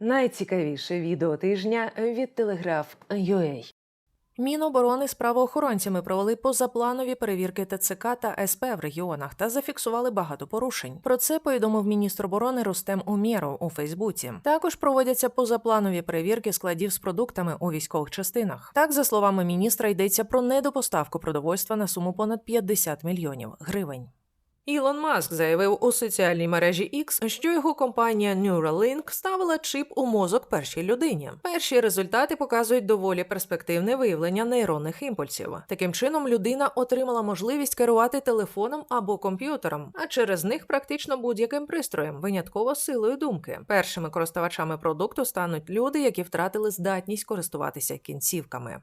Найцікавіше відео тижня від Телеграф.ua. Міноборони з правоохоронцями провели позапланові перевірки ТЦК та СП в регіонах та зафіксували багато порушень. Про це повідомив міністр оборони Рустем Умєров у Фейсбуці. Також проводяться позапланові перевірки складів з продуктами у військових частинах. Так, за словами міністра, йдеться про недопоставку продовольства на суму понад 50 мільйонів гривень. Ілон Маск заявив у соціальній мережі X, що його компанія Neuralink ставила чип у мозок першій людині. Перші результати показують доволі перспективне виявлення нейронних імпульсів. Таким чином, людина отримала можливість керувати телефоном або комп'ютером, а через них практично будь-яким пристроєм, винятково силою думки. Першими користувачами продукту стануть люди, які втратили здатність користуватися кінцівками.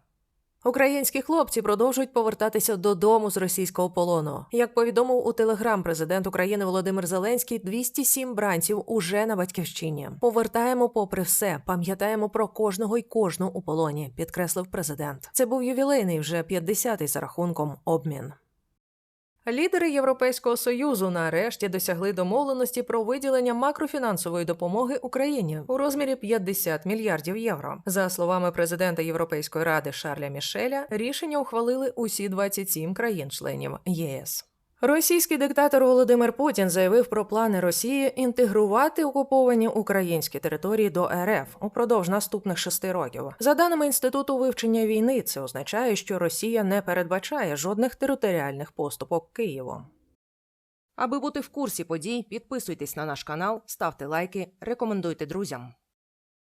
Українські хлопці продовжують повертатися додому з російського полону. Як повідомив у телеграм президент України Володимир Зеленський, 207 бранців уже на батьківщині. Повертаємо попри все, пам'ятаємо про кожного й кожну у полоні, підкреслив президент. Це був ювілейний вже 50-й за рахунком обмін. Лідери Європейського союзу нарешті досягли домовленості про виділення макрофінансової допомоги Україні у розмірі 50 мільярдів євро. За словами президента Європейської ради Шарля Мішеля, рішення ухвалили усі 27 країн-членів ЄС. Російський диктатор Володимир Путін заявив про плани Росії інтегрувати окуповані українські території до РФ упродовж наступних шести років. За даними інституту вивчення війни, це означає, що Росія не передбачає жодних територіальних поступок Києву. Аби бути в курсі подій, підписуйтесь на наш канал, ставте лайки, рекомендуйте друзям.